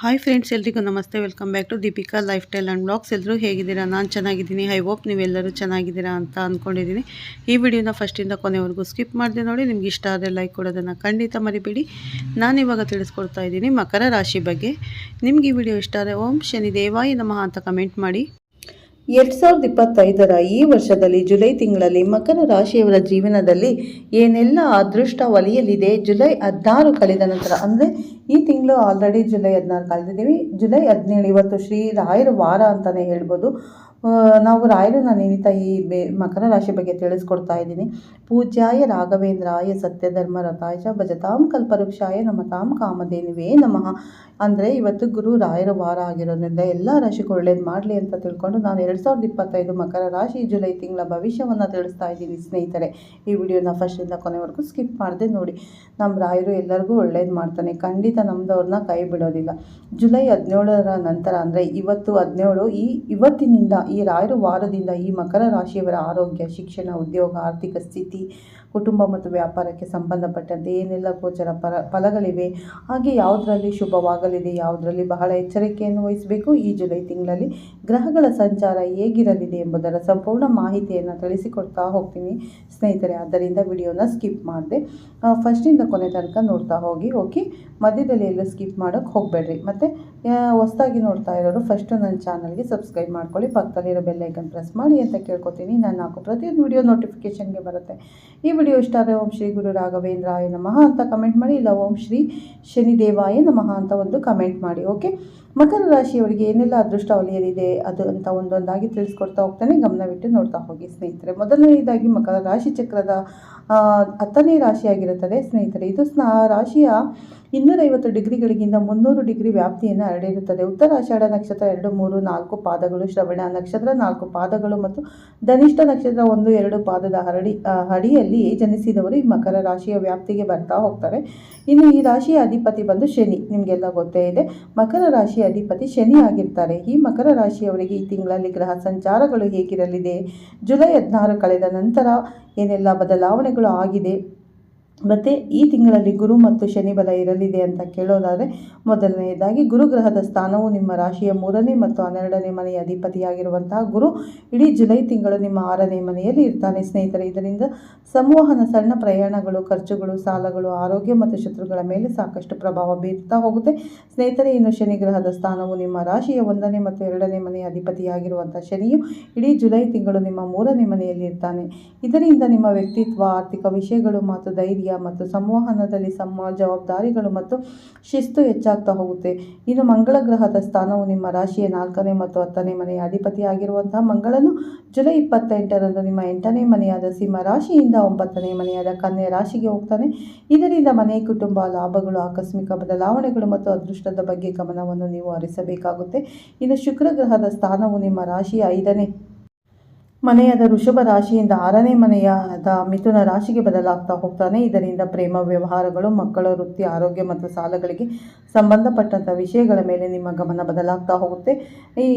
Hi friends ಎಲ್ರಿಗೂ ನಮಸ್ತೆ. Welcome back to Deepika lifestyle and blogs ಎಲ್ಲರೂ ಹೇಗಿದ್ದೀರಾ? ನಾನು ಚೆನ್ನಾಗಿದ್ದೀನಿ. ಐ ಹೋಪ್ ನೀವೆಲ್ಲರೂ ಚೆನ್ನಾಗಿದ್ದೀರಾ ಅಂತ ಅಂದ್ಕೊಂಡಿದ್ದೀನಿ ಈ ವಿಡಿಯೋನ ಫಸ್ಟಿಂದ ಕೊನೆವರೆಗೂ ಸ್ಕಿಪ್ ಮಾಡಿದೆ ನೋಡಿ. ನಿಮ್ಗೆ ಇಷ್ಟ ಆದರೆ ಲೈಕ್ ಕೊಡೋದನ್ನು ಖಂಡಿತ ಮರಿಬೇಡಿ. ನಾನು ಇವಾಗ ತಿಳಿಸ್ಕೊಡ್ತಾ ಇದ್ದೀನಿ ಮಕರ ರಾಶಿ ಬಗ್ಗೆ. ನಿಮ್ಗೆ ಈ ವಿಡಿಯೋ ಇಷ್ಟ ಆದರೆ ಓಂ ಶನಿ ದೇವಾಯಿ ನಮಃ ಅಂತ ಕಮೆಂಟ್ ಮಾಡಿ. ಎರಡ್ ಸಾವಿರದ ಇಪ್ಪತ್ತೈದರ ಈ ವರ್ಷದಲ್ಲಿ ಜುಲೈ ತಿಂಗಳಲ್ಲಿ ಮಕರ ರಾಶಿಯವರ ಜೀವನದಲ್ಲಿ ಏನೆಲ್ಲ ಅದೃಷ್ಟ ಒಲಿಯಲಿದೆ ಜುಲೈ ಹದಿನಾರು ಕಳೆದ ನಂತರ, ಅಂದರೆ ಈ ತಿಂಗಳು ಆಲ್ರೆಡಿ ಜುಲೈ ಹದಿನಾರು ಕಳೆದಿದ್ದೀವಿ. ಜುಲೈ ಹದಿನೇಳು, ಇವತ್ತು ಶ್ರೀ ರಾಯರ ವಾರ ಅಂತಲೇ ಹೇಳ್ಬೋದು. ನಾವು ರಾಯರನ್ನ ನೆನೀತಾ ಈ ಬೇ, ಮಕರ ರಾಶಿ ಬಗ್ಗೆ ತಿಳಿಸ್ಕೊಡ್ತಾ ಇದ್ದೀನಿ. ಪೂಜ್ಯಾಯ ರಾಘವೇಂದ್ರಾಯ ಸತ್ಯಧರ್ಮ ರಥಾಯ ಭಜತಾಂ ಕಲ್ಪವೃಕ್ಷಾಯ ನಮತಾಂ ಕಾಮಧೇನುವೇ ನಮಃ. ಅಂದರೆ ಇವತ್ತು ಗುರು ರಾಯರ ವಾರ ಆಗಿರೋದ್ರಿಂದ ಎಲ್ಲ ರಾಶಿಗೂ ಒಳ್ಳೇದು ಮಾಡಲಿ ಅಂತ ತಿಳ್ಕೊಂಡು ನಾನು ಎರಡು ಸಾವಿರದ ಇಪ್ಪತ್ತೈದು ಮಕರ ರಾಶಿ ಜುಲೈ ತಿಂಗಳ ಭವಿಷ್ಯವನ್ನು ತಿಳಿಸ್ತಾ ಇದ್ದೀನಿ ಸ್ನೇಹಿತರೆ. ಈ ವಿಡಿಯೋನ ಫಸ್ಟಿಂದ ಕೊನೆವರೆಗೂ ಸ್ಕಿಪ್ ಮಾಡದೆ ನೋಡಿ. ನಮ್ಮ ರಾಯರು ಎಲ್ಲರಿಗೂ ಒಳ್ಳೇದು ಮಾಡ್ತಾನೆ. ಖಂಡಿತ ನಮ್ಮದವ್ರನ್ನ ಕೈ ಬಿಡೋದಿಲ್ಲ. ಜುಲೈ ಹದಿನೇಳರ ನಂತರ ಅಂದರೆ ಇವತ್ತು ಹದಿನೇಳು ಈ ಇವತ್ತಿನಿಂದ ಈ ರಾಯರು ವಾರದಿಂದ ಈ ಮಕರ ರಾಶಿಯವರ ಆರೋಗ್ಯ, ಶಿಕ್ಷಣ, ಉದ್ಯೋಗ, ಆರ್ಥಿಕ ಸ್ಥಿತಿ, ಕುಟುಂಬ ಮತ್ತು ವ್ಯಾಪಾರಕ್ಕೆ ಸಂಬಂಧಪಟ್ಟಂತೆ ಏನೆಲ್ಲ ಗೋಚರ ಫಲ ಫಲಗಳಿವೆ, ಹಾಗೆ ಯಾವುದರಲ್ಲಿ ಶುಭವಾಗಲಿದೆ, ಯಾವುದರಲ್ಲಿ ಬಹಳ ಎಚ್ಚರಿಕೆಯನ್ನು ವಹಿಸಬೇಕು, ಈ ಜುಲೈ ತಿಂಗಳಲ್ಲಿ ಗ್ರಹಗಳ ಸಂಚಾರ ಹೇಗಿರಲಿದೆ ಎಂಬುದರ ಸಂಪೂರ್ಣ ಮಾಹಿತಿಯನ್ನು ತಿಳಿಸಿಕೊಡ್ತಾ ಹೋಗ್ತೀನಿ ಸ್ನೇಹಿತರೆ. ಆದ್ದರಿಂದ ವಿಡಿಯೋನ ಸ್ಕಿಪ್ ಮಾಡಿದೆ ಫಸ್ಟಿಂದ ಕೊನೆ ತನಕ ನೋಡ್ತಾ ಹೋಗಿ, ಓಕೆ? ಮಧ್ಯದಲ್ಲಿ ಎಲ್ಲ ಸ್ಕಿಪ್ ಮಾಡೋಕ್ಕೆ ಹೋಗಬೇಡ್ರಿ. ಮತ್ತು ಹೊಸ್ದಾಗಿ ನೋಡ್ತಾ ಇರೋರು ಫಸ್ಟು ನನ್ನ ಚಾನಲ್ಗೆ ಸಬ್ಸ್ಕ್ರೈಬ್ ಮಾಡ್ಕೊಳ್ಳಿ ಪಕ್ಕದಲ್ಲಿರೋ ಬೆಲ್ಲೈಕನ್ ಪ್ರೆಸ್ ಮಾಡಿ ಅಂತ ಕೇಳ್ಕೊತೀನಿ. ನಾನು ಹಾಕೋ ಪ್ರತಿಯೊಂದು ವಿಡಿಯೋ ನೋಟಿಫಿಕೇಷನ್ಗೆ ಬರುತ್ತೆ. ಈ ವಿಡಿಯೋ ಇಷ್ಟ ಆದರೆ ಓಂ ಶ್ರೀ ಗುರು ರಾಘವೇಂದ್ರಾಯ ನಮಃ ಅಂತ ಕಮೆಂಟ್ ಮಾಡಿ, ಇಲ್ಲ ಓಂ ಶ್ರೀ ಶನಿದೇವಾಯ ನಮಃ ಅಂತ ಒಂದು ಕಮೆಂಟ್ ಮಾಡಿ ಓಕೆ ಮಕರ ರಾಶಿಯವರಿಗೆ ಏನೆಲ್ಲ ಅದೃಷ್ಟ ಒಲಿಯಲಿದೆ ಅದು ಅಂತ ಒಂದೊಂದಾಗಿ ತಿಳಿಸ್ಕೊಡ್ತಾ ಹೋಗ್ತಾನೆ. ಗಮನವಿಟ್ಟು ನೋಡ್ತಾ ಹೋಗಿ, ಸ್ನೇಹಿತರೆ. ಮೊದಲನೆಯದಾಗಿ ಮಕರ ರಾಶಿ ಚಕ್ರದ ಹತ್ತನೇ ರಾಶಿಯಾಗಿರುತ್ತದೆ. ಸ್ನೇಹಿತರೆ, ಇದು ಸ್ನಾ ರಾಶಿಯ ಇನ್ನೂರೈವತ್ತು ಡಿಗ್ರಿಗಳಿಗಿಂತ ಮುನ್ನೂರು ಡಿಗ್ರಿ ವ್ಯಾಪ್ತಿಯನ್ನು ಹರಡಿರುತ್ತದೆ ಉತ್ತರಾಷಾಢ ನಕ್ಷತ್ರ ಎರಡು, ಮೂರು, ನಾಲ್ಕು ಪಾದಗಳು, ಶ್ರವಣ ನಕ್ಷತ್ರ ನಾಲ್ಕು ಪಾದಗಳು ಮತ್ತು ಧನಿಷ್ಠ ನಕ್ಷತ್ರ ಒಂದು, ಎರಡು ಪಾದದ ಹರಡಿ ಅಡಿಯಲ್ಲಿ ಜನಿಸಿದವರು ಈ ಮಕರ ರಾಶಿಯ ವ್ಯಾಪ್ತಿಗೆ ಬರ್ತಾ ಹೋಗ್ತಾರೆ. ಇನ್ನು ಈ ರಾಶಿಯ ಅಧಿಪತಿ ಬಂದು ಶನಿ. ನಿಮಗೆಲ್ಲ ಗೊತ್ತೇ ಇದೆ. ಮಕರ ರಾಶಿಯ ಅಧಿಪತಿ ಶನಿ ಆಗಿರ್ತಾರೆ. ಈ ಮಕರ ರಾಶಿಯವರಿಗೆ ಈ ತಿಂಗಳಲ್ಲಿ ಗ್ರಹ ಸಂಚಾರಗಳು ಹೇಗಿರಲಿದೆ? ಜುಲೈ ಹದಿನಾರು ಕಳೆದ ನಂತರ ಏನೆಲ್ಲ ಬದಲಾವಣೆಗಳು ಆಗಿದೆ? ಮತ್ತು ಈ ತಿಂಗಳಲ್ಲಿ ಗುರು ಮತ್ತು ಶನಿ ಬಲ ಇರಲಿದೆ ಅಂತ ಕೇಳೋದಾದರೆ ಮೊದಲನೆಯದಾಗಿ ಗುರುಗ್ರಹದ ಸ್ಥಾನವು ನಿಮ್ಮ ರಾಶಿಯ ಮೂರನೇ ಮತ್ತು ಹನ್ನೆರಡನೇ ಮನೆಯ ಅಧಿಪತಿಯಾಗಿರುವಂತಹ ಗುರು ಇಡೀ ಜುಲೈ ತಿಂಗಳು ನಿಮ್ಮ ಆರನೇ ಮನೆಯಲ್ಲಿ ಇರ್ತಾನೆ. ಸ್ನೇಹಿತರೆ, ಇದರಿಂದ ಸಂವಹನ, ಸಣ್ಣ ಪ್ರಯಾಣಗಳು, ಖರ್ಚುಗಳು, ಸಾಲಗಳು, ಆರೋಗ್ಯ ಮತ್ತು ಶತ್ರುಗಳ ಮೇಲೆ ಸಾಕಷ್ಟು ಪ್ರಭಾವ ಬೀರ್ತಾ ಹೋಗುತ್ತೆ. ಸ್ನೇಹಿತರೆ, ಇನ್ನು ಶನಿ ಗ್ರಹದ ಸ್ಥಾನವು ನಿಮ್ಮ ರಾಶಿಯ ಒಂದನೇ ಮತ್ತು ಎರಡನೇ ಮನೆಯ ಅಧಿಪತಿಯಾಗಿರುವಂಥ ಶನಿಯು ಇಡೀ ಜುಲೈ ತಿಂಗಳು ನಿಮ್ಮ ಮೂರನೇ ಮನೆಯಲ್ಲಿ ಇರ್ತಾನೆ. ಇದರಿಂದ ನಿಮ್ಮ ವ್ಯಕ್ತಿತ್ವ, ಆರ್ಥಿಕ ವಿಷಯಗಳು ಮತ್ತು ಧೈರ್ಯ ಮತ್ತು ಸಂವಹನದಲ್ಲಿ ಸಮ ಜವಾಬ್ದಾರಿಗಳು ಮತ್ತು ಶಿಸ್ತು ಹೆಚ್ಚಾಗ್ತಾ ಹೋಗುತ್ತೆ. ಇನ್ನು ಮಂಗಳ ಗ್ರಹದ ಸ್ಥಾನವು ನಿಮ್ಮ ರಾಶಿಯ ನಾಲ್ಕನೇ ಮತ್ತು ಹತ್ತನೇ ಮನೆಯ ಅಧಿಪತಿಯಾಗಿರುವಂತಹ ಮಂಗಳನು ಜುಲೈ ಇಪ್ಪತ್ತೆಂಟರಂದು ನಿಮ್ಮ ಎಂಟನೇ ಮನೆಯಾದ ಸಿಂಹ ರಾಶಿಯಿಂದ ಒಂಬತ್ತನೇ ಮನೆಯಾದ ಕನ್ಯಾ ರಾಶಿಗೆ ಹೋಗ್ತಾನೆ. ಇದರಿಂದ ಮನೆ, ಕುಟುಂಬ, ಲಾಭಗಳು, ಆಕಸ್ಮಿಕ ಬದಲಾವಣೆಗಳು ಮತ್ತು ಅದೃಷ್ಟದ ಬಗ್ಗೆ ಗಮನವನ್ನು ನೀವು ಹರಿಸಬೇಕಾಗುತ್ತೆ. ಇನ್ನು ಶುಕ್ರ ಗ್ರಹದ ಸ್ಥಾನವು ನಿಮ್ಮ ರಾಶಿಯ ಐದನೇ ಮನೆಯಾದ ವೃಷಭ ರಾಶಿಯಿಂದ ಆರನೇ ಮನೆಯಾದ ಮಿಥುನ ರಾಶಿಗೆ ಬದಲಾಗ್ತಾ ಹೋಗ್ತಾನೆ. ಇದರಿಂದ ಪ್ರೇಮ, ವ್ಯವಹಾರಗಳು, ಮಕ್ಕಳ ವೃತ್ತಿ, ಆರೋಗ್ಯ ಮತ್ತು ಸಾಲಗಳಿಗೆ ಸಂಬಂಧಪಟ್ಟಂಥ ವಿಷಯಗಳ ಮೇಲೆ ನಿಮ್ಮ ಗಮನ ಬದಲಾಗ್ತಾ ಹೋಗುತ್ತೆ.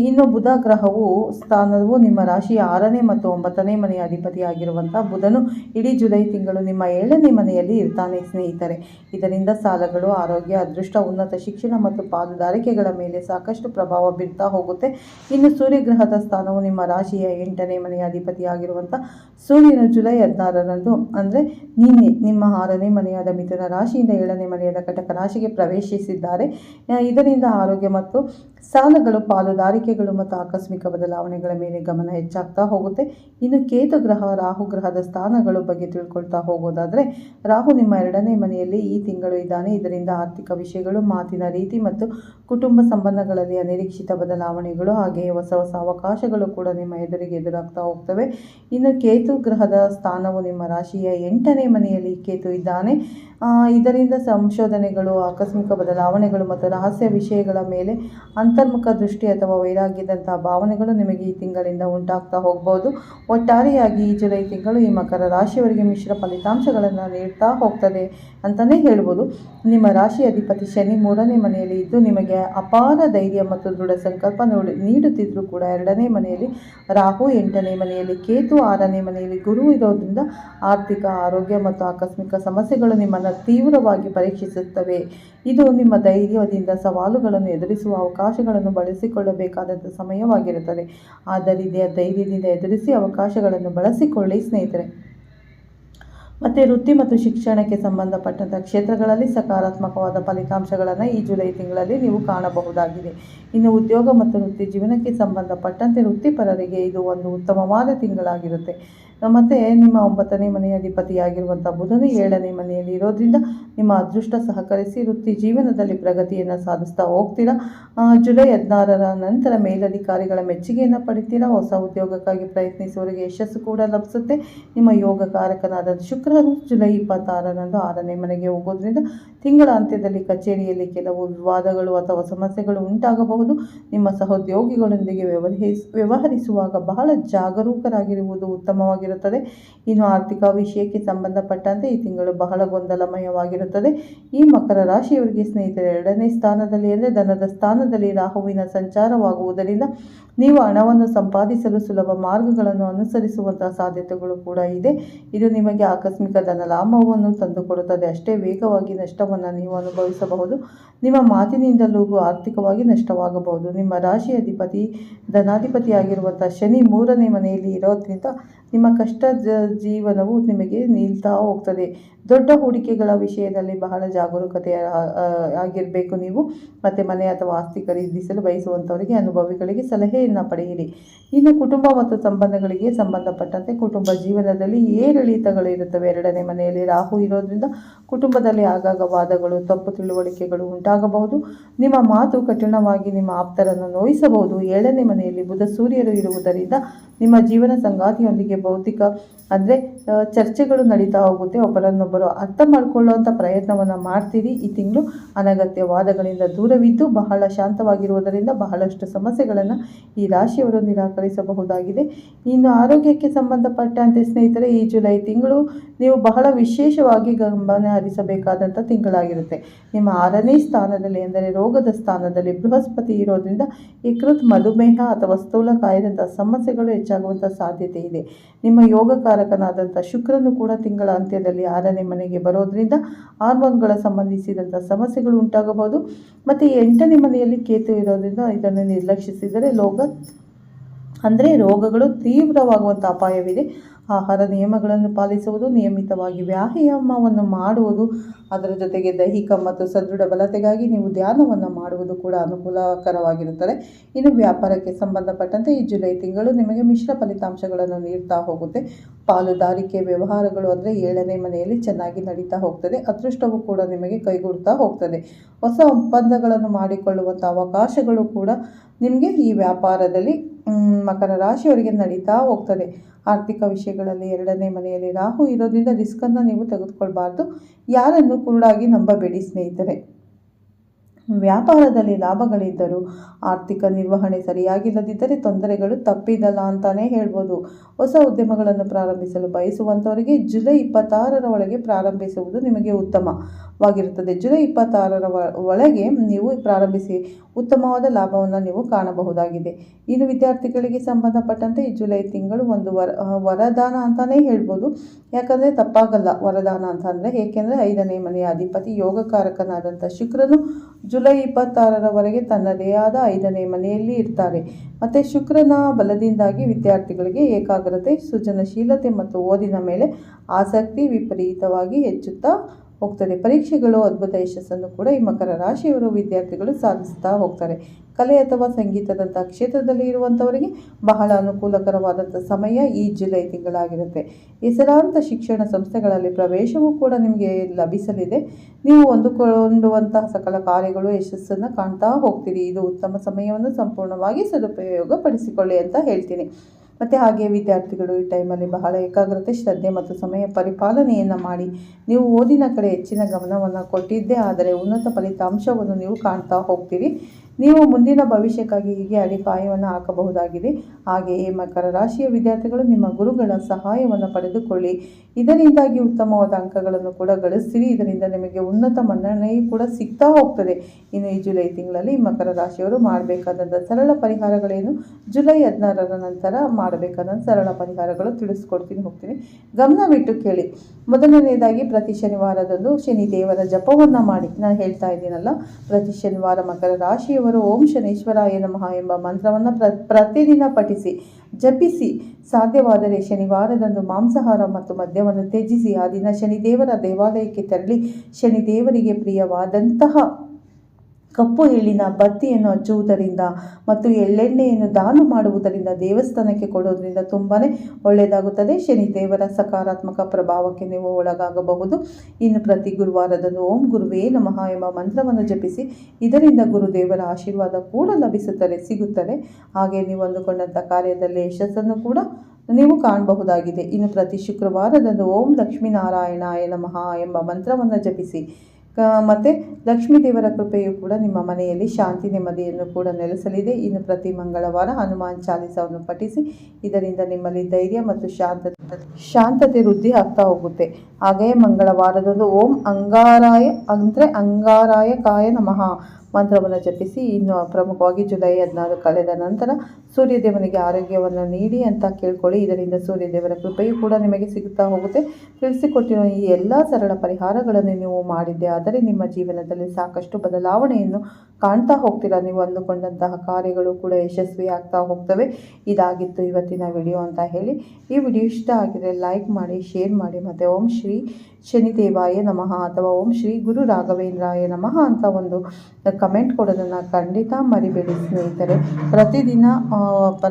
ಇನ್ನು ಬುಧ ಗ್ರಹವು ಸ್ಥಾನವು ನಿಮ್ಮ ರಾಶಿಯ ಆರನೇ ಮತ್ತು ಒಂಬತ್ತನೇ ಮನೆಯ ಅಧಿಪತಿಯಾಗಿರುವಂಥ ಬುಧನು ಇಡೀ ಜುಲೈ ತಿಂಗಳು ನಿಮ್ಮ ಏಳನೇ ಮನೆಯಲ್ಲಿ ಇರ್ತಾನೆ ಸ್ನೇಹಿತರೆ. ಇದರಿಂದ ಸಾಲಗಳು, ಆರೋಗ್ಯ, ಅದೃಷ್ಟ, ಉನ್ನತ ಶಿಕ್ಷಣ ಮತ್ತು ಪಾಲುದಾರಿಕೆಗಳ ಮೇಲೆ ಸಾಕಷ್ಟು ಪ್ರಭಾವ ಬೀರ್ತಾ ಹೋಗುತ್ತೆ. ಇನ್ನು ಸೂರ್ಯಗ್ರಹದ ಸ್ಥಾನವು ನಿಮ್ಮ ರಾಶಿಯ ಎಂಟನೇ ಮನೆಯ ಅಧಿಪತಿಯಾಗಿರುವಂಥ ಸೂರ್ಯನು ಜುಲೈ ಹದಿನಾರರಂದು, ಅಂದರೆ ನಿನ್ನೆ ನಿಮ್ಮ ಆರನೇ ಮನೆಯಾದ ಮಿಥುನ ರಾಶಿಯಿಂದ ಏಳನೇ ಮನೆಯಾದ ಕಟಕ ರಾಶಿಗೆ ಪ್ರವೇಶಿಸಿದ್ದಾರೆ. ಇದರಿಂದ ಆರೋಗ್ಯ ಮತ್ತು ಸಾಲಗಳು, ಪಾಲುದಾರಿಕೆಗಳು ಮತ್ತು ಆಕಸ್ಮಿಕ ಬದಲಾವಣೆಗಳ ಮೇಲೆ ಗಮನ ಹೆಚ್ಚಾಗ್ತಾ ಹೋಗುತ್ತೆ. ಇನ್ನು ಕೇತು ಗ್ರಹ, ರಾಹು ಗ್ರಹದ ಸ್ಥಾನಗಳ ಬಗ್ಗೆ ತಿಳ್ಕೊಳ್ತಾ ಹೋಗೋದಾದರೆ, ರಾಹು ನಿಮ್ಮ ಎರಡನೇ ಮನೆಯಲ್ಲಿ ಈ ತಿಂಗಳು ಇದ್ದಾನೆ. ಇದರಿಂದ ಆರ್ಥಿಕ ವಿಷಯಗಳು, ಮಾತಿನ ರೀತಿ ಮತ್ತು ಕುಟುಂಬ ಸಂಬಂಧಗಳಲ್ಲಿ ಅನಿರೀಕ್ಷಿತ ಬದಲಾವಣೆಗಳು, ಹಾಗೆಯೇ ಹೊಸ ಹೊಸ ಅವಕಾಶಗಳು ಕೂಡ ನಿಮ್ಮ ಎದುರಿಗೆ ಎದುರಾಗ್ತಾ ಹೋಗ್ತವೆ. ಇನ್ನು ಕೇತು ಗ್ರಹದ ಸ್ಥಾನವು ನಿಮ್ಮ ರಾಶಿಯ ಎಂಟನೇ ಮನೆಯಲ್ಲಿ ಕೇತು ಇದ್ದಾನೆ. ಇದರಿಂದ ಸಂಶೋಧನೆಗಳು, ಆಕಸ್ಮಿಕ ಬದಲಾವಣೆಗಳು ಮತ್ತು ರಹಸ್ಯ ವಿಷಯಗಳ ಮೇಲೆ ಅಂತರ್ಮುಖ ದೃಷ್ಟಿ ಅಥವಾ ವೈರಾಗ್ಯದಂತಹ ಭಾವನೆಗಳು ನಿಮಗೆ ಈ ತಿಂಗಳಿಂದ ಉಂಟಾಗ್ತಾ ಹೋಗ್ಬೋದು. ಒಟ್ಟಾರೆಯಾಗಿ ಈ ಜುಲೈ ತಿಂಗಳು ಈ ಮಕರ ರಾಶಿಯವರಿಗೆ ಮಿಶ್ರ ಫಲಿತಾಂಶಗಳನ್ನು ನೀಡ್ತಾ ಹೋಗ್ತದೆ ಅಂತಲೇ ಹೇಳ್ಬೋದು. ನಿಮ್ಮ ರಾಶಿ ಅಧಿಪತಿ ಶನಿ ಮೂರನೇ ಮನೆಯಲ್ಲಿ ಇದ್ದು ನಿಮಗೆ ಅಪಾರ ಧೈರ್ಯ ಮತ್ತು ದೃಢ ಸಂಕಲ್ಪ ನೋಡಿ ನೀಡುತ್ತಿದ್ದರೂ ಕೂಡ ಎರಡನೇ ಮನೆಯಲ್ಲಿ ರಾಹು, ಎಂಟನೇ ಮನೆಯಲ್ಲಿ ಕೇತು, ಆರನೇ ಮನೆಯಲ್ಲಿ ಗುರು ಇರೋದ್ರಿಂದ ಆರ್ಥಿಕ, ಆರೋಗ್ಯ ಮತ್ತು ಆಕಸ್ಮಿಕ ಸಮಸ್ಯೆಗಳು ನಿಮ್ಮನ್ನು ತೀವ್ರವಾಗಿ ಪರೀಕ್ಷಿಸುತ್ತವೆ. ಇದು ನಿಮ್ಮ ಧೈರ್ಯದಿಂದ ಸವಾಲುಗಳನ್ನು ಎದುರಿಸುವ ಅವಕಾಶಗಳನ್ನು ಬಳಸಿಕೊಳ್ಳಬೇಕಾದಂಥ ಸಮಯವಾಗಿರುತ್ತದೆ. ಆದ್ದರಿಂದ ಧೈರ್ಯದಿಂದ ಎದುರಿಸಿ ಅವಕಾಶಗಳನ್ನು ಬಳಸಿಕೊಳ್ಳಿ, ಸ್ನೇಹಿತರೆ. ಮತ್ತು ವೃತ್ತಿ ಮತ್ತು ಶಿಕ್ಷಣಕ್ಕೆ ಸಂಬಂಧಪಟ್ಟಂಥ ಕ್ಷೇತ್ರಗಳಲ್ಲಿ ಸಕಾರಾತ್ಮಕವಾದ ಫಲಿತಾಂಶಗಳನ್ನು ಈ ಜುಲೈ ತಿಂಗಳಲ್ಲಿ ನೀವು ಕಾಣಬಹುದಾಗಿದೆ. ಇನ್ನು ಉದ್ಯೋಗ ಮತ್ತು ವೃತ್ತಿ ಜೀವನಕ್ಕೆ ಸಂಬಂಧಪಟ್ಟಂತೆ ವೃತ್ತಿಪರರಿಗೆ ಇದು ಒಂದು ಉತ್ತಮವಾದ ತಿಂಗಳಾಗಿರುತ್ತೆ. ಮತ್ತು ನಿಮ್ಮ ಒಂಬತ್ತನೇ ಮನೆಯ ಅಧಿಪತಿಯಾಗಿರುವಂಥ ಬುಧನು ಏಳನೇ ಮನೆಯಲ್ಲಿ ಇರೋದ್ರಿಂದ ನಿಮ್ಮ ಅದೃಷ್ಟ ಸಹಕರಿಸಿ ವೃತ್ತಿ ಜೀವನದಲ್ಲಿ ಪ್ರಗತಿಯನ್ನು ಸಾಧಿಸ್ತಾ ಹೋಗ್ತೀರಾ? ಜುಲೈ ಹದಿನಾರರ ನಂತರ ಮೇಲಧಿಕಾರಿಗಳ ಮೆಚ್ಚುಗೆಯನ್ನು ಪಡಿತೀರಾ? ಹೊಸ ಉದ್ಯೋಗಕ್ಕಾಗಿ ಪ್ರಯತ್ನಿಸುವವರಿಗೆ ಯಶಸ್ಸು ಕೂಡ ಲಭಿಸುತ್ತೆ. ನಿಮ್ಮ ಯೋಗಕಾರಕನಾದ ಶುಕ್ರನು ಜುಲೈ ಇಪ್ಪತ್ತಾರರಂದು ಆರನೇ ಮನೆಗೆ ಹೋಗೋದ್ರಿಂದ ತಿಂಗಳ ಅಂತ್ಯದಲ್ಲಿ ಕಚೇರಿಯಲ್ಲಿ ಕೆಲವು ವಿವಾದಗಳು ಅಥವಾ ಸಮಸ್ಯೆಗಳು ಉಂಟಾಗಬಹುದು. ನಿಮ್ಮ ಸಹೋದ್ಯೋಗಿಗಳೊಂದಿಗೆ ವ್ಯವಹರಿಸ್, ವ್ಯವಹರಿಸುವಾಗ ಬಹಳ ಜಾಗರೂಕರಾಗಿರುವುದು ಉತ್ತಮವಾಗಿರುತ್ತದೆ. ಇನ್ನು ಆರ್ಥಿಕ ವಿಷಯಕ್ಕೆ ಸಂಬಂಧಪಟ್ಟಂತೆ ಈ ತಿಂಗಳು ಬಹಳ ಗೊಂದಲಮಯವಾಗಿರುತ್ತದೆ ಈ ಮಕರ ರಾಶಿಯವರಿಗೆ ಸ್ನೇಹಿತರೆ, ಎರಡನೇ ಸ್ಥಾನದಲ್ಲಿ ಅಂದರೆ ಧನದ ಸ್ಥಾನದಲ್ಲಿ ರಾಹುವಿನ ಸಂಚಾರವಾಗುವುದರಿಂದ ನೀವು ಹಣವನ್ನು ಸಂಪಾದಿಸಲು ಸುಲಭ ಮಾರ್ಗಗಳನ್ನು ಅನುಸರಿಸುವಂತಹ ಸಾಧ್ಯತೆಗಳು ಕೂಡ ಇದೆ. ಇದು ನಿಮಗೆ ಆಕಸ್ಮಿಕ ಧನ ಲಾಭವನ್ನು ತಂದುಕೊಡುತ್ತದೆ. ಅಷ್ಟೇ ವೇಗವಾಗಿ ನಷ್ಟವನ್ನು ನೀವು ಅನುಭವಿಸಬಹುದು. ನಿಮ್ಮ ಮಾತಿನಿಂದಲೂ ಆರ್ಥಿಕವಾಗಿ ನಷ್ಟವಾಗಬಹುದು. ನಿಮ್ಮ ರಾಶಿ ಅಧಿಪತಿ ಧನಾಧಿಪತಿಯಾಗಿರುವಂಥ ಶನಿ ಮೂರನೇ ಮನೆಯಲ್ಲಿ ಇರೋದ್ರಿಂದ ನಿಮ್ಮ ಕಷ್ಟ ಜೀವನವು ನಿಮಗೆ ನಿಲ್ತಾ ಹೋಗ್ತದೆ. ದೊಡ್ಡ ಹೂಡಿಕೆಗಳ ವಿಷಯದಲ್ಲಿ ಬಹಳ ಜಾಗರೂಕತೆ ಆಗಿರಬೇಕು ನೀವು. ಮತ್ತು ಮನೆ ಅಥವಾ ಆಸ್ತಿ ಖರೀದಿಸಲು ಬಯಸುವಂಥವರಿಗೆ ಅನುಭವಿಗಳಿಗೆ ಸಲಹೆಯನ್ನು ಪಡೆಯಿರಿ. ಇನ್ನು ಕುಟುಂಬ ಮತ್ತು ಸಂಬಂಧಗಳಿಗೆ ಸಂಬಂಧಪಟ್ಟಂತೆ ಕುಟುಂಬ ಜೀವನದಲ್ಲಿ ಏರಿಳಿತಗಳು ಇರುತ್ತವೆ. ಎರಡನೇ ಮನೆಯಲ್ಲಿ ರಾಹು ಇರೋದ್ರಿಂದ ಕುಟುಂಬದಲ್ಲಿ ಆಗಾಗ ವಾದಗಳು, ತಪ್ಪು ತಿಳುವಳಿಕೆಗಳು ಉಂಟಾಗಬಹುದು. ನಿಮ್ಮ ಮಾತು ಕಠಿಣವಾಗಿ ನಿಮ್ಮ ಆಪ್ತರನ್ನು ನೋಯಿಸಬಹುದು. ಏಳನೇ ಮನೆಯಲ್ಲಿ ಬುಧ ಸೂರ್ಯರು ಇರುವುದರಿಂದ ನಿಮ್ಮ ಜೀವನ ಸಂಗಾತಿಯೊಂದಿಗೆ ಭೌತಿಕ, ಅಂದರೆ ಚರ್ಚೆಗಳು ನಡೀತಾ ಹೋಗುತ್ತೆ. ಒಬ್ಬರನ್ನೊಬ್ಬರು ಅರ್ಥ ಮಾಡಿಕೊಳ್ಳುವಂಥ ಪ್ರಯತ್ನವನ್ನು ಮಾಡ್ತೀರಿ. ಈ ತಿಂಗಳು ಅನಗತ್ಯ ವಾದಗಳಿಂದ ದೂರವಿದ್ದು ಬಹಳ ಶಾಂತವಾಗಿರುವುದರಿಂದ ಬಹಳಷ್ಟು ಸಮಸ್ಯೆಗಳನ್ನು ಈ ರಾಶಿಯವರು ನಿರಾಕರಿಸಬಹುದಾಗಿದೆ. ಇನ್ನು ಆರೋಗ್ಯಕ್ಕೆ ಸಂಬಂಧಪಟ್ಟಂತೆ ಸ್ನೇಹಿತರೆ, ಈ ಜುಲೈ ತಿಂಗಳು ನೀವು ಬಹಳ ವಿಶೇಷವಾಗಿ ಗಮನ ಹರಿಸಬೇಕಾದಂಥ ತಿಂಗಳಾಗಿರುತ್ತೆ. ನಿಮ್ಮ ಆರನೇ ಸ್ಥಾನದಲ್ಲಿ ಅಂದರೆ ರೋಗದ ಸ್ಥಾನದಲ್ಲಿ ಬೃಹಸ್ಪತಿ ಇರೋದ್ರಿಂದ ಯಕೃತ್ ಮಧುಮೇಹ ಅಥವಾ ಸ್ಥೂಲಕಾಯದಂಥ ಸಮಸ್ಯೆಗಳು ಹೆಚ್ಚಾಗುವಂಥ ಸಾಧ್ಯತೆ ಇದೆ. ನಿಮ್ಮ ಯೋಗಕಾರಕನಾದಂಥ ಶುಕ್ರನು ಕೂಡ ತಿಂಗಳ ಅಂತ್ಯದಲ್ಲಿ ಆರನೇ ಮನೆಗೆ ಬರೋದ್ರಿಂದ ಹಾರ್ಮೋನ್ಗಳ ಸಂಬಂಧಿಸಿದಂಥ ಸಮಸ್ಯೆಗಳು ಉಂಟಾಗಬಹುದು. ಮತ್ತು ಎಂಟನೇ ಮನೆಯಲ್ಲಿ ಕೇತು ಇರೋದ್ರಿಂದ ಇದನ್ನು ನಿರ್ಲಕ್ಷಿಸಿದರೆ ಲೋಗ, ಅಂದರೆ ರೋಗಗಳು ತೀವ್ರವಾಗುವಂಥ ಅಪಾಯವಿದೆ. ಆಹಾರ ನಿಯಮಗಳನ್ನು ಪಾಲಿಸುವುದು ನಿಯಮಿತವಾಗಿ ವ್ಯಾಯಾಮವನ್ನು ಮಾಡುವುದು, ಅದರ ಜೊತೆಗೆ ದೈಹಿಕ ಮತ್ತು ಸದೃಢ ಬಲತೆಗಾಗಿ ನೀವು ಧ್ಯಾನವನ್ನು ಮಾಡುವುದು ಕೂಡ ಅನುಕೂಲಕರವಾಗಿರುತ್ತದೆ. ಇನ್ನು ವ್ಯಾಪಾರಕ್ಕೆ ಸಂಬಂಧಪಟ್ಟಂತೆ ಈ ಜುಲೈ ತಿಂಗಳು ನಿಮಗೆ ಮಿಶ್ರ ಫಲಿತಾಂಶಗಳನ್ನು ನೀಡ್ತಾ ಹೋಗುತ್ತೆ. ಪಾಲುದಾರಿಕೆ ವ್ಯವಹಾರಗಳು ಅಂದರೆ ಏಳನೇ ಮನೆಯಲ್ಲಿ ಚೆನ್ನಾಗಿ ನಡೀತಾ ಹೋಗ್ತದೆ. ಅದೃಷ್ಟವೂ ಕೂಡ ನಿಮಗೆ ಕೈಗೂಡ್ತಾ ಹೋಗ್ತದೆ. ಹೊಸ ಒಪ್ಪಂದಗಳನ್ನು ಮಾಡಿಕೊಳ್ಳುವಂಥ ಅವಕಾಶಗಳು ಕೂಡ ನಿಮಗೆ ಈ ವ್ಯಾಪಾರದಲ್ಲಿ ಮಕರ ರಾಶಿಯವರಿಗೆ ನಡೀತಾ ಹೋಗ್ತದೆ. ಆರ್ಥಿಕ ವಿಷಯಗಳಲ್ಲಿ ಎರಡನೇ ಮನೆಯಲ್ಲಿ ರಾಹು ಇರೋದ್ರಿಂದ ರಿಸ್ಕನ್ನು ನೀವು ತೆಗೆದುಕೊಳ್ಬಾರ್ದು. ಯಾರನ್ನು ಕುರುಡಾಗಿ ನಂಬಬೇಡಿ ಸ್ನೇಹಿತರೆ. ವ್ಯಾಪಾರದಲ್ಲಿ ಲಾಭಗಳಿದ್ದರೂ ಆರ್ಥಿಕ ನಿರ್ವಹಣೆ ಸರಿಯಾಗಿಲ್ಲದಿದ್ದರೆ ತೊಂದರೆಗಳು ತಪ್ಪಿದಲ್ಲ ಅಂತಾನೆ ಹೇಳ್ಬೋದು. ಹೊಸ ಉದ್ಯಮಗಳನ್ನು ಪ್ರಾರಂಭಿಸಲು ಬಯಸುವಂಥವರಿಗೆ ಜುಲೈ ಇಪ್ಪತ್ತಾರರ ಒಳಗೆ ಪ್ರಾರಂಭಿಸುವುದು ನಿಮಗೆ ಉತ್ತಮವಾಗಿರುತ್ತದೆ. ಜುಲೈ ಇಪ್ಪತ್ತಾರರ ಒಳಗೆ ನೀವು ಪ್ರಾರಂಭಿಸಿ ಉತ್ತಮವಾದ ಲಾಭವನ್ನು ನೀವು ಕಾಣಬಹುದಾಗಿದೆ. ಇನ್ನು ವಿದ್ಯಾರ್ಥಿಗಳಿಗೆ ಸಂಬಂಧಪಟ್ಟಂತೆ ಈ ಜುಲೈ ತಿಂಗಳು ಒಂದು ವರ ವರದಾನ ಅಂತಲೇ ಹೇಳ್ಬೋದು. ಯಾಕಂದರೆ ತಪ್ಪಾಗಲ್ಲ ವರದಾನ ಅಂತ ಅಂದರೆ ಏಕೆಂದರೆ ಐದನೇ ಮನೆಯ ಅಧಿಪತಿ ಯೋಗಕಾರಕನಾದಂಥ ಶುಕ್ರನು ಜುಲೈ ಇಪ್ಪತ್ತಾರರವರೆಗೆ ತನ್ನದೇ ಆದ ಐದನೇ ಮನೆಯಲ್ಲಿ ಇರ್ತಾರೆ. ಮತ್ತು ಶುಕ್ರನ ಬಲದಿಂದಾಗಿ ವಿದ್ಯಾರ್ಥಿಗಳಿಗೆ ಏಕಾಗ್ರತೆ, ಸೃಜನಶೀಲತೆ ಮತ್ತು ಓದಿನ ಮೇಲೆ ಆಸಕ್ತಿ ವಿಪರೀತವಾಗಿ ಹೆಚ್ಚುತ್ತಾ ಹೋಗ್ತದೆ ಪರೀಕ್ಷೆಗಳು, ಅದ್ಭುತ ಯಶಸ್ಸನ್ನು ಕೂಡ ಈ ಮಕರ ರಾಶಿಯವರು ವಿದ್ಯಾರ್ಥಿಗಳು ಸಾಧಿಸ್ತಾ ಹೋಗ್ತಾರೆ. ಕಲೆ ಅಥವಾ ಸಂಗೀತದಂಥ ಕ್ಷೇತ್ರದಲ್ಲಿ ಇರುವಂಥವರಿಗೆ ಬಹಳ ಅನುಕೂಲಕರವಾದಂಥ ಸಮಯ ಈ ಜುಲೈ ತಿಂಗಳಾಗಿರುತ್ತೆ. ಹೆಸರಾಂತ ಶಿಕ್ಷಣ ಸಂಸ್ಥೆಗಳಲ್ಲಿ ಪ್ರವೇಶವೂ ಕೂಡ ನಿಮಗೆ ಲಭಿಸಲಿದೆ. ನೀವು ಹೊಂದಿಕೊಳ್ಳುವಂತಹ ಸಕಲ ಕಾರ್ಯಗಳು, ಯಶಸ್ಸನ್ನು ಕಾಣ್ತಾ ಹೋಗ್ತೀರಿ. ಇದು ಉತ್ತಮ ಸಮಯವನ್ನು ಸಂಪೂರ್ಣವಾಗಿ ಸದುಪಯೋಗಪಡಿಸಿಕೊಳ್ಳಿ ಅಂತ ಹೇಳ್ತೀನಿ. ಮತ್ತು ಹಾಗೆ ವಿದ್ಯಾರ್ಥಿಗಳು ಈ ಟೈಮಲ್ಲಿ ಬಹಳ ಏಕಾಗ್ರತೆ, ಶ್ರದ್ಧೆ ಮತ್ತು ಸಮಯ ಪರಿಪಾಲನೆಯನ್ನು ಮಾಡಿ ನೀವು ಓದಿನ ಕಡೆ ಹೆಚ್ಚಿನ ಗಮನವನ್ನು ಕೊಟ್ಟಿದ್ದೇ ಆದರೆ ಉನ್ನತ ಫಲಿತಾಂಶವನ್ನು ನೀವು ಕಾಣ್ತಾ ಹೋಗ್ತೀರಿ. ನೀವು ಮುಂದಿನ ಭವಿಷ್ಯಕ್ಕಾಗಿ ಹೀಗೆ ಅಡಿಪಾಯವನ್ನು ಹಾಕಬಹುದಾಗಿದೆ. ಹಾಗೆಯೇ ಮಕರ ರಾಶಿಯ ವಿದ್ಯಾರ್ಥಿಗಳು ನಿಮ್ಮ ಗುರುಗಳ ಸಹಾಯವನ್ನು ಪಡೆದುಕೊಳ್ಳಿ. ಇದರಿಂದಾಗಿ ಉತ್ತಮವಾದ ಅಂಕಗಳನ್ನು ಕೂಡ ಗಳಿಸ್ತೀರಿ. ಇದರಿಂದ ನಿಮಗೆ ಉನ್ನತ ಮನ್ನಣೆಯೂ ಕೂಡ ಸಿಗ್ತಾ ಹೋಗ್ತದೆ. ಇನ್ನು ಈ ಜುಲೈ ತಿಂಗಳಲ್ಲಿ ಮಕರ ರಾಶಿಯವರು ಮಾಡಬೇಕಾದಂಥ ಸರಳ ಪರಿಹಾರಗಳೇನು? ಜುಲೈ ಹದಿನಾರರ ನಂತರ ಮಾಡಬೇಕಾದಂಥ ಸರಳ ಪರಿಹಾರಗಳು ತಿಳಿಸ್ಕೊಡ್ತೀನಿ, ಹೋಗ್ತೀನಿ. ಗಮನವಿಟ್ಟು ಕೇಳಿ. ಮೊದಲನೆಯದಾಗಿ ಪ್ರತಿ ಶನಿವಾರದಂದು ಶನಿ ದೇವರ ಜಪವನ್ನು ಮಾಡಿ. ನಾನು ಹೇಳ್ತಾ ಇದ್ದೀನಲ್ಲ, ಪ್ರತಿ ಶನಿವಾರ ಮಕರ ರಾಶಿಯವರು ಓಂ ಶನೇಶ್ವರಾಯ ನಮಃ ಎಂಬ ಮಂತ್ರವನ್ನು ಪ್ರ, ಪ್ರತಿದಿನ ಪಠಿಸಿ, ಜಪಿಸಿ ಸಾಧ್ಯವಾದರೆ ಶನಿವಾರದಂದು ಮಾಂಸಾಹಾರ ಮತ್ತು ಮದ್ಯವನ್ನು ತ್ಯಜಿಸಿ ಆ ದಿನ ಶನಿದೇವರ ದೇವಾಲಯಕ್ಕೆ ತೆರಳಿ ಶನಿದೇವರಿಗೆ ಪ್ರಿಯವಾದಂತಹ ಕಪ್ಪು ಎಳ್ಳಿನ ಬತ್ತಿಯನ್ನು ಹಚ್ಚುವುದರಿಂದ ಮತ್ತು ಎಳ್ಳೆಣ್ಣೆಯನ್ನು ದಾನ ಮಾಡುವುದರಿಂದ ದೇವಸ್ಥಾನಕ್ಕೆ ಕೊಡೋದ್ರಿಂದ ತುಂಬಾ ಒಳ್ಳೆಯದಾಗುತ್ತದೆ. ಶನಿ ದೇವರ ಸಕಾರಾತ್ಮಕ ಪ್ರಭಾವಕ್ಕೆ ನೀವು ಒಳಗಾಗಬಹುದು. ಇನ್ನು ಪ್ರತಿ ಗುರುವಾರದಂದು ಓಂ ಗುರುವೇ ನಮಃ ಎಂಬ ಮಂತ್ರವನ್ನು ಜಪಿಸಿ ಇದರಿಂದ ಗುರುದೇವರ ಆಶೀರ್ವಾದ ಕೂಡ ಲಭಿಸುತ್ತದೆ, ಸಿಗುತ್ತದೆ. ಹಾಗೆ ನೀವು ಅಂದುಕೊಂಡಂಥ ಕಾರ್ಯದಲ್ಲಿ ಯಶಸ್ಸನ್ನು ಕೂಡ ನೀವು ಕಾಣಬಹುದಾಗಿದೆ. ಇನ್ನು ಪ್ರತಿ ಶುಕ್ರವಾರದಂದು ಓಂ ಲಕ್ಷ್ಮೀನಾರಾಯಣಾಯ ನಮಃ ಎಂಬ ಮಂತ್ರವನ್ನು ಜಪಿಸಿ ಮತ್ತೆ ಲಕ್ಷ್ಮೀ ದೇವರ ಕೃಪೆಯು ಕೂಡ ನಿಮ್ಮ ಮನೆಯಲ್ಲಿ ಶಾಂತಿ ನೆಮ್ಮದಿಯನ್ನು ಕೂಡ ನೆಲೆಸಲಿದೆ. ಇನ್ನು ಪ್ರತಿ ಮಂಗಳವಾರ ಹನುಮಾನ್ ಚಾಲಿಸವನ್ನು ಪಠಿಸಿ, ಇದರಿಂದ ನಿಮ್ಮಲ್ಲಿ ಧೈರ್ಯ ಮತ್ತು ಶಾಂತತೆ ಶಾಂತತೆ ವೃದ್ಧಿ ಆಗ್ತಾ ಹೋಗುತ್ತೆ. ಹಾಗೆಯೇ ಮಂಗಳವಾರದಂದು ಓಂ ಅಂಗಾರಾಯ, ಅಂದರೆ ಅಂಗಾರಾಯ ಕಾಯ ನಮಃ. ಮಂತ್ರವನ್ನು ಜಪಿಸಿ ಇನ್ನು ಪ್ರಮುಖವಾಗಿ ಜುಲೈ ಹದಿನಾರು ಕಳೆದ ನಂತರ ಸೂರ್ಯದೇವನಿಗೆ ಆರೋಗ್ಯವನ್ನು ನೀಡಿ ಅಂತ ಕೇಳ್ಕೊಳ್ಳಿ. ಇದರಿಂದ ಸೂರ್ಯದೇವರ ಕೃಪೆಯು ಕೂಡ ನಿಮಗೆ ಸಿಗುತ್ತಾ ಹೋಗುತ್ತೆ. ತಿಳಿಸಿಕೊಟ್ಟಿರುವ ಈ ಎಲ್ಲ ಸರಳ ಪರಿಹಾರಗಳನ್ನು ನೀವು ಮಾಡಿದ್ದೆ ಆದರೆ ನಿಮ್ಮ ಜೀವನದಲ್ಲಿ ಸಾಕಷ್ಟು ಬದಲಾವಣೆಯನ್ನು ಕಾಣ್ತಾ ಹೋಗ್ತೀರಾ? ನೀವು ಅಂದುಕೊಂಡಂತಹ ಕಾರ್ಯಗಳು ಕೂಡ ಯಶಸ್ವಿ ಆಗ್ತಾ ಹೋಗ್ತವೆ. ಇದಾಗಿತ್ತು ಇವತ್ತಿನ ವಿಡಿಯೋ ಅಂತ ಹೇಳಿ. ಈ ವಿಡಿಯೋ ಇಷ್ಟ ಆಗಿದೆ ಲೈಕ್ ಮಾಡಿ, ಶೇರ್ ಮಾಡಿ. ಮತ್ತು ಓಂ ಶ್ರೀ ಶನಿದೇವಾಯ ನಮಃ ಅಥವಾ ಓಂ ಶ್ರೀ ಗುರು ರಾಘವೇಂದ್ರಾಯ ನಮಃ ಅಂತ ಒಂದು ಕಮೆಂಟ್ ಕೊಡೋದನ್ನು ಖಂಡಿತ ಮರಿಬೇಡಿ ಸ್ನೇಹಿತರೆ. ಪ್ರತಿದಿನ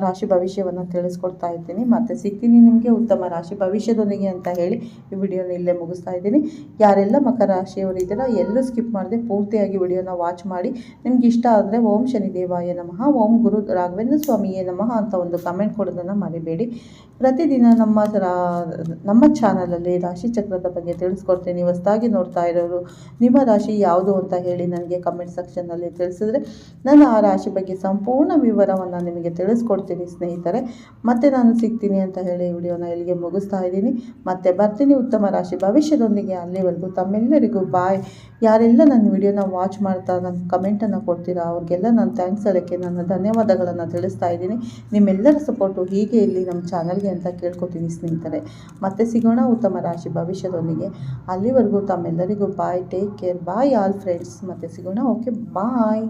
ರಾಶಿ ಭವಿಷ್ಯವನ್ನು ತಿಳಿಸ್ಕೊಡ್ತಾ ಇದ್ದೀನಿ. ಮತ್ತು ಸಿಗ್ತೀನಿ ನಿಮಗೆ ಉತ್ತಮ ರಾಶಿ ಭವಿಷ್ಯದೊಂದಿಗೆ ಅಂತ ಹೇಳಿ ಈ ವಿಡಿಯೋನ ಇಲ್ಲೇ ಮುಗಿಸ್ತಾ ಇದ್ದೀನಿ. ಯಾರೆಲ್ಲ ಮಕರ ರಾಶಿಯವರು ಇದ್ದೀರಾ ಎಲ್ಲೂ ಸ್ಕಿಪ್ ಮಾಡದೆ ಪೂರ್ತಿಯಾಗಿ ವಿಡಿಯೋನ ವಾಚ್ ಮಾಡಿ. ನಿಮ್ಗೆ ಇಷ್ಟ ಆದರೆ ಓಂ ಶನಿದೇವಾಯ ನಮಃ, ಓಂ ಗುರು ರಾಘವೇಂದ್ರ ಸ್ವಾಮಿಯೇ ನಮಃ ಅಂತ ಒಂದು ಕಮೆಂಟ್ ಕೊಡೋದನ್ನು ಮರಿಬೇಡಿ. ಪ್ರತಿದಿನ ನಮ್ಮ ನಮ್ಮ ಚಾನಲಲ್ಲಿ ರಾಶಿ ಚಕ್ರದ ಬಗ್ಗೆ ತಿಳಿಸ್ಕೊಡ್ತೀನಿ. ಹೊಸದಾಗಿ ನೋಡ್ತಾ ಇರೋರು, ನಿಮ್ಮ ರಾಶಿ ಯಾವುದು ಅಂತ ಹೇಳಿ ನನಗೆ ಕಮೆಂಟ್ ಸೆಕ್ಷನ್ನಲ್ಲಿ ತಿಳಿಸಿದ್ರೆ ನಾನು ಆ ರಾಶಿ ಬಗ್ಗೆ ಸಂಪೂರ್ಣ ವಿವರವನ್ನು ನಿಮಗೆ ತಿಳಿಸ್ಕೊಡ್ತೀನಿ ಸ್ನೇಹಿತರೆ. ಮತ್ತೆ ನಾನು ಸಿಗ್ತೀನಿ ಅಂತ ಹೇಳಿ ವಿಡಿಯೋನ ಇಲ್ಲಿಗೆ ಮುಗಿಸ್ತಾ ಇದ್ದೀನಿ. ಮತ್ತೆ ಬರ್ತೀನಿ ಉತ್ತಮ ರಾಶಿ ಭವಿಷ್ಯದೊಂದಿಗೆ ಅಲ್ಲಿವರೆಗೂ. ತಮ್ಮೆಲ್ಲರಿಗೂ ಬಾಯ್ ಯಾರೆಲ್ಲ ನನ್ನ ವಿಡಿಯೋನ ವಾಚ್ ಮಾಡ್ತಾ ನನ್ನ ಕಮೆಂಟನ್ನು ಕೊಡ್ತೀರಾ, ಅವ್ರಿಗೆಲ್ಲ ನಾನು ಥ್ಯಾಂಕ್ಸ್ ಹೇಳೋಕ್ಕೆ ನನ್ನ ಧನ್ಯವಾದಗಳನ್ನು ತಿಳಿಸ್ತಾ ಇದ್ದೀನಿ. ನಿಮ್ಮೆಲ್ಲರ ಸಪೋರ್ಟು ಹೀಗೆ ಇಲ್ಲಿ ನಮ್ಮ ಚಾನಲ್ಗೆ ಅಂತ ಕೇಳ್ಕೊತೀನಿ ಸ್ನೇಹಿತರೆ. ಮತ್ತೆ ಸಿಗೋಣ ಉತ್ತಮ ರಾಶಿ ಭವಿಷ್ಯದೊಂದಿಗೆ. ಅಲ್ಲಿವರೆಗೂ ತಮ್ಮೆಲ್ಲರಿಗೂ bye take care bye all friends ಮತ್ತೆ ಸಿಗೋಣ. Okay bye